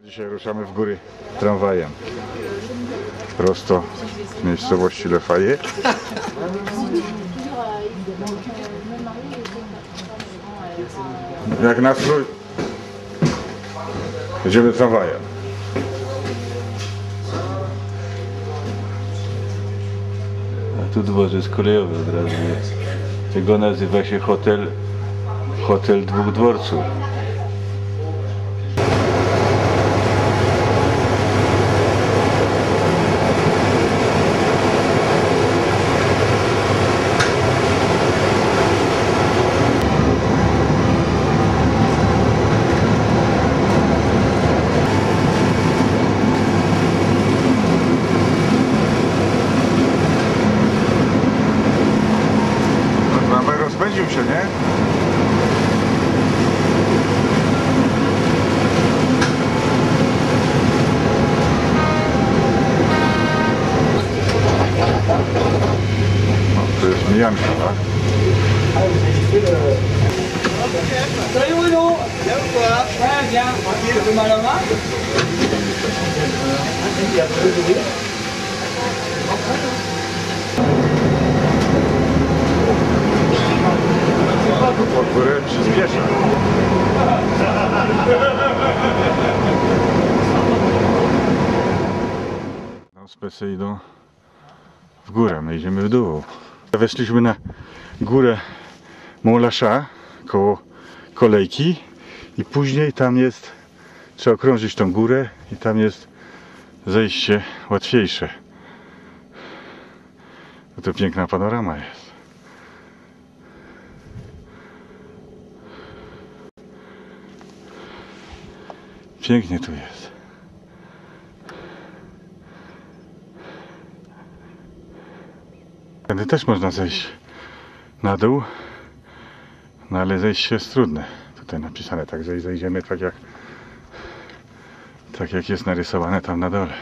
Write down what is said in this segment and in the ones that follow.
Dzisiaj ruszamy w góry tramwajem. Prosto z miejscowości Lefaje. Jak nastrój? Jedziemy tramwajem. A tu dworzec kolejowy od razu jest. Tego nazywa się hotel, hotel dwóch dworców. La main Pod górę przyspiesza. No, specy idą w górę, my idziemy w dół. Weszliśmy na górę Molasza koło kolejki i później tam jest, trzeba okrążyć tą górę i tam jest zejście łatwiejsze. Bo to piękna panorama jest. Pięknie tu jest. Tędy też można zejść na dół, no ale zejście jest trudne. Tutaj napisane, także zejdziemy tak jak tak jak jest narysowane tam na dole.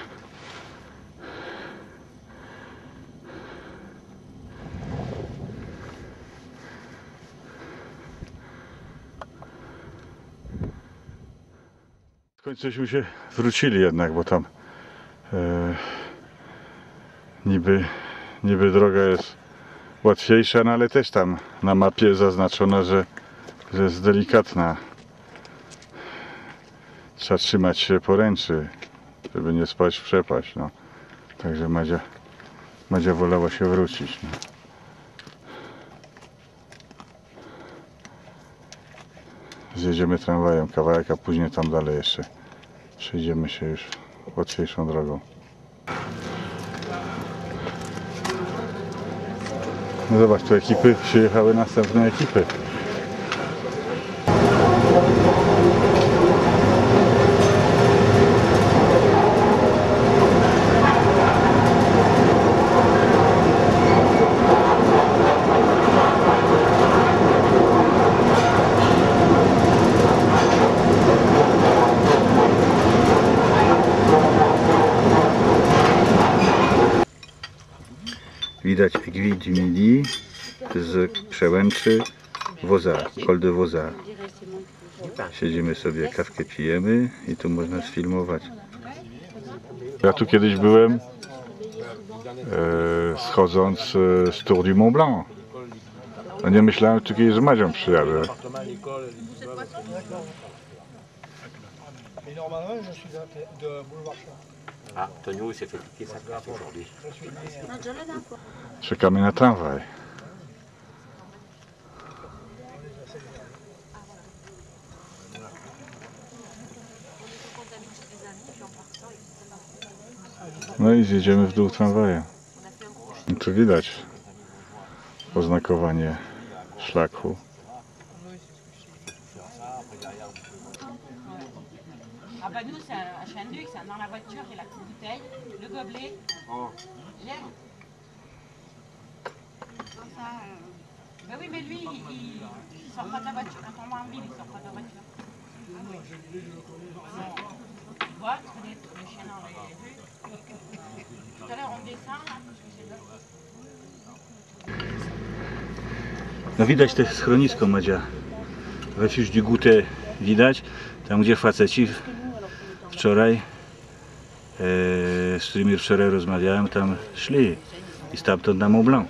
W końcuśmy się wrócili jednak, bo tam e, niby, niby droga jest łatwiejsza, no ale też tam na mapie zaznaczono, że, że jest delikatna. Trzeba trzymać się poręczy, żeby nie spać w przepaść. No. Także Madzia, Madzia wolała się wrócić. No. Zjedziemy tramwajem kawałek, a później tam dalej jeszcze przejdziemy się już łatwiejszą drogą. No zobacz, tu ekipy, przyjechały następne ekipy. Widać Midi z przełęczy Woza, Col de Woza. Siedzimy sobie, kawkę pijemy i tu można sfilmować. Ja tu kiedyś byłem e, schodząc e, z Tour du Mont Blanc. No nie myślałem, że tu kiedyś z Madzią przyjadę. Et normalement, je suis de, de Boulevard. Ah, Tonio s'est fait piquer sa place aujourd'hui. Czekamy na tramwaj. No i zjedziemy w dół tramwajem. Tu widać oznakowanie szlaku. Bah nous c'est un H22, c'est dans la voiture et la petite bouteille, le gobelet. J'aime. Comme ça. euh, Bah oui mais lui il, il, il sort pas de la voiture. Quand on va en ville, il sort pas de la voiture. Ah oui. Tu vois, tu connais le chien dans les rues. Tout à l'heure on descend là, parce que c'est là. No widać te schronisko Madzia. Refuge du Goutet widać. Tam gdzie faceci wczoraj, e, z którymi wczoraj rozmawiałem, tam szli i stamtąd na Mont Blanc.